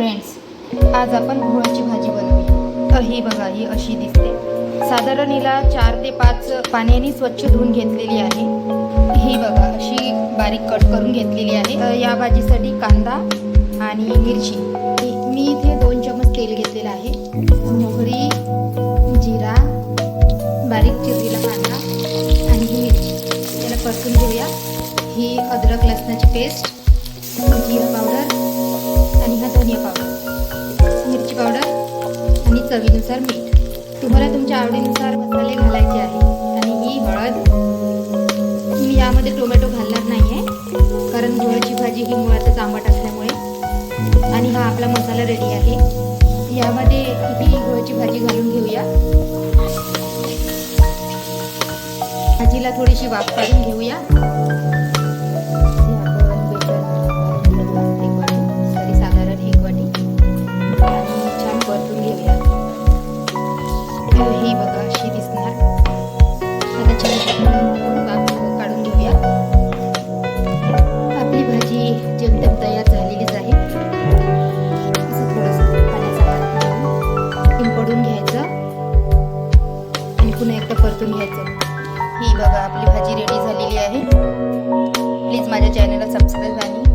Friends आज आपण घोळाची भाजी बनवली तर ही बघा ही अशी दिसते. साधारण हिला चार ते पाच पाण्याने स्वच्छ धुवून घेतलेली आहे. ही बघा अशी बारीक कट करून घेतलेली आहे. या भाजीसाठी कांदा आणि मिरची. मी इथे दोन चमच तेल घेतलेलं आहे. मोहरी जिरा बारीक चिरलेला कांदा आणि ही मिरची. त्याला परतून घेऊया. ही अद्रक लसणाची पेस्ट जिरा पावडर चवीनुसार मीठ. तुम्हाला तुमच्या आवडीनुसार मसाले घालायचे आहे आणि ही हळद. मी यामध्ये टोमॅटो घालणार नाही आहे कारण गुळाची भाजी ही मुळातच आंबट असल्यामुळे. आणि हा आपला मसाला रेडी आहे. यामध्ये ही गुळाची भाजी घालून घेऊया? भाजीला थोडीशी वाफ काढून घेऊया. तर ही बघा अशी दिसणार. आता छान आपण काढून घेऊया. आपली भाजी जेमतेम तयार झालेलीच आहे. असं थोडंसं पाण्याचा हात घ्यायचं. आणि पुन्हा एकदा परतून घ्यायचं. ही बघा आपली भाजी रेडी झालेली आहे. प्लीज माझ्या चॅनलला सबस्क्राईब आणि